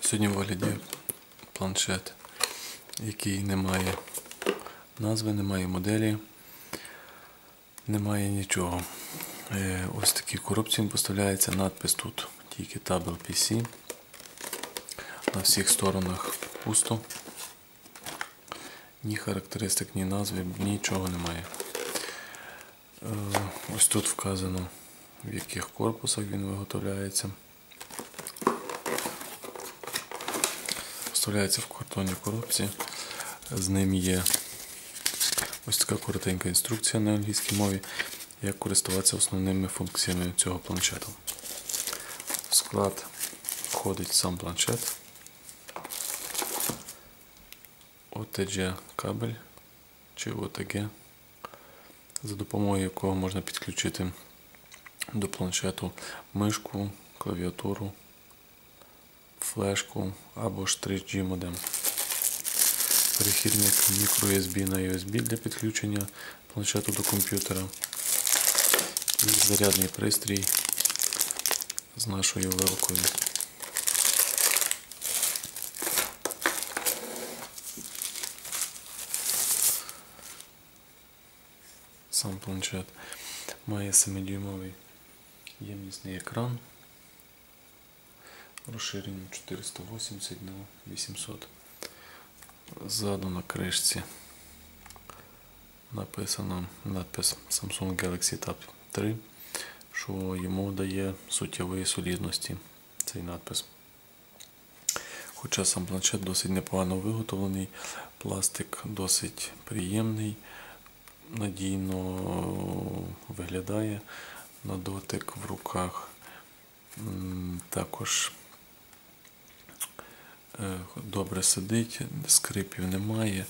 Сьогодні в огляді планшет, який не має назви, немає моделі, немає нічого. Е, Ось такій коробці поставляється надпис тут, тільки Tabel PC. На всіх сторонах пусто. Ні характеристик, ні назви, нічого немає. Е, Ось тут вказано, в яких корпусах він виготовляється. Вставляється в картонній коробці. З ним є ось така коротенька інструкція на англійській мові, як користуватися основними функціями цього планшету. В склад входить сам планшет, OTG кабель чи OTG, за допомогою якого можна підключити до планшету мишку, клавіатуру флешку або ж 3G модем. Перехідник microUSB на USB для підключення планшету до комп'ютера. І зарядний пристрій з нашою вилкою. Сам планшет має 7-дюймовий ємнісний екран розширенням 480 на 800. Ззаду на кришці написано надпис Samsung Galaxy Tab 3, що йому дає суттєвої солідності цей надпис. Хоча сам планшет досить непогано виготовлений, пластик досить приємний, надійно виглядає на дотик в руках. Також Е, добре сидить, скрипів немає,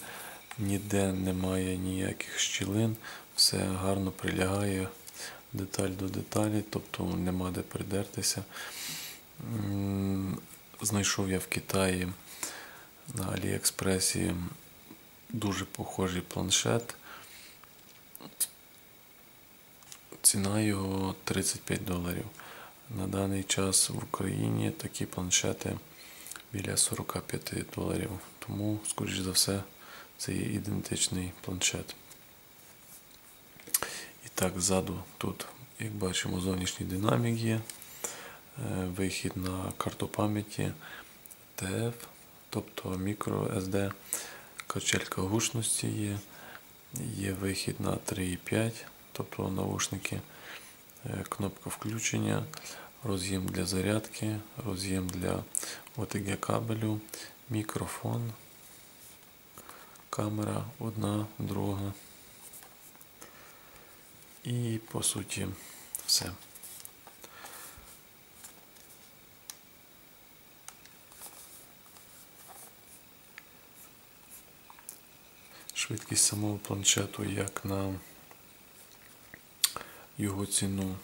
ніде немає ніяких щілин, все гарно прилягає деталь до деталі, тобто нема де придертися. Знайшов я в Китаї на Аліекспресі дуже похожий планшет. Ціна його 35 доларів. На даний час в Україні такі планшети біля 45 доларів. Тому, скоріш за все, це є ідентичний планшет. І так, ззаду тут, як бачимо, зовнішній динамік є, е, вихід на карту пам'яті TF, тобто microSD, качелька гучності є, є вихід на 3,5, тобто наушники, е, кнопка включення роз'єм для зарядки, роз'єм для OTG кабелю, мікрофон, камера одна, друга. І по суті все. Швидкість самого планшету як на його ціну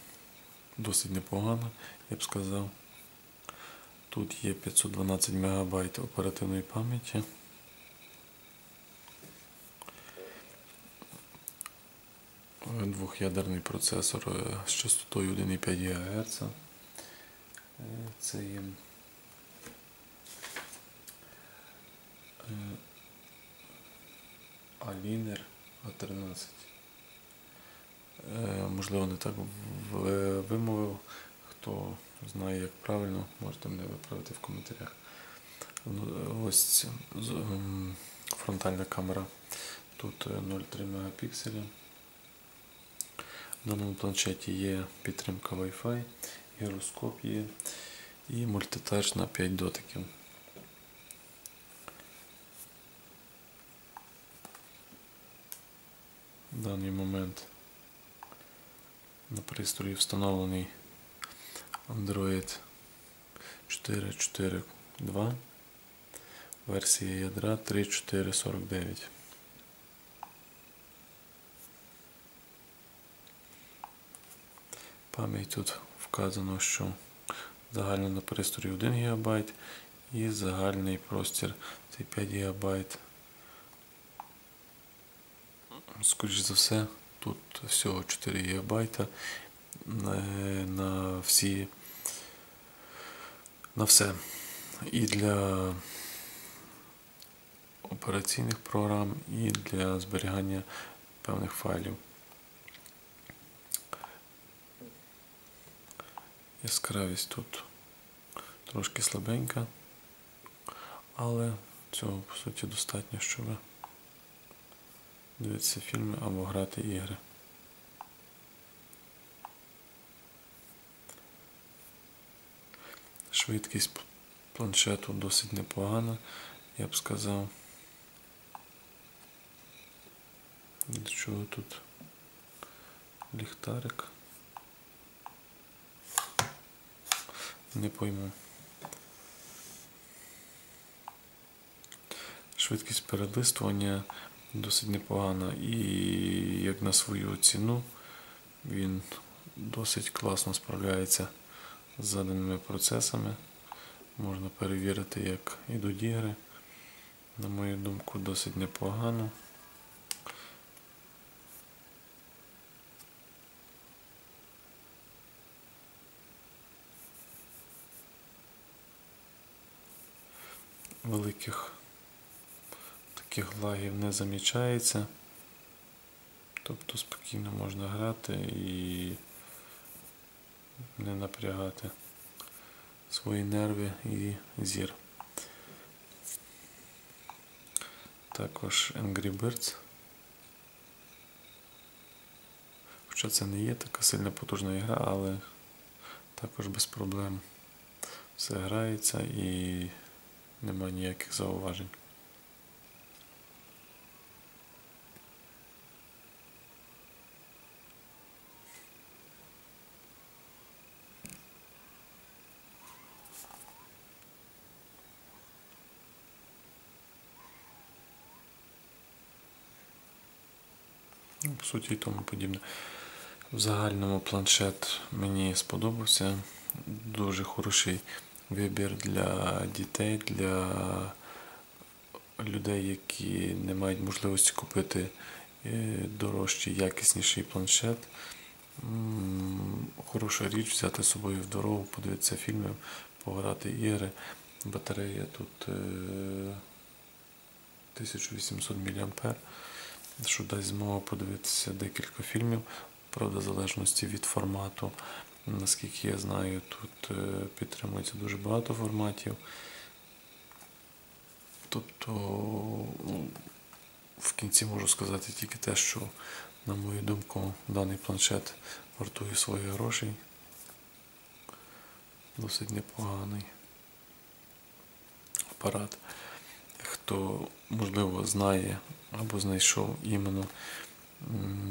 досить непогано, я б сказав. Тут є 512 МБ оперативної пам'яті. Двох'ядерний процесор е, з частотою 1,5 ГГц. Е, це є Aliner A13. Е, можливо, не так вимовив. Хто знає, як правильно, можете мене виправити в коментарях. Ну, ось ем, фронтальна камера. Тут 0,3 е, Мп. В даному планшеті є підтримка Wi-Fi, гіроскоп є і мультитач на 5 дотиків. В даний момент на пристрої встановлений Android 4.4.2, версія ядра 3.4.49. Пам'ять тут вказано, що загально на пристрої 1 ГБ і загальний простір це 5 ГБ. Скоріше за все, тут всього 4 ГБ на всі на все. І для операційних програм, і для зберігання певних файлів. Яскравість тут трошки слабенька, але цього по суті достатньо, щоб дивитися фільми або грати ігри. Швидкість планшету досить непогана, я б сказав. До чого тут ліхтарик? Не пойму. Швидкість перелистування досить непогана і як на свою ціну він досить класно справляється з заданими процесами. Можна перевірити, як ідуть ігри. На мою думку, досить непогано. Великих таких лагів не замічається. Тобто спокійно можна грати і не напрягати свої нерви і зір. Також Angry Birds. Хоча це не є така сильно потужна ігра, але також без проблем все грається і немає ніяких зауважень. Ну, По суті і тому подібне. В загальному планшет мені сподобався. Дуже хороший вибір для дітей, для людей, які не мають можливості купити е, дорожчий, якісніший планшет. Хороша річ взяти з собою в дорогу, подивитися фільми, пограти ігри. Батарея тут е, 1800 мА що дасть змогу подивитися декілька фільмів, правда, в залежності від формату. Наскільки я знаю, тут е, підтримується дуже багато форматів. Тобто, ну, в кінці можу сказати тільки те, що, на мою думку, даний планшет вартує своїх грошей. Досить непоганий апарат. Хто, можливо, знає або знайшов іменно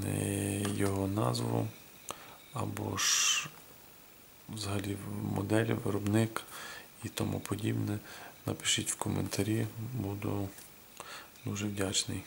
е, його назву, або ж взагалі модель, виробник і тому подібне, напишіть в коментарі, буду дуже вдячний.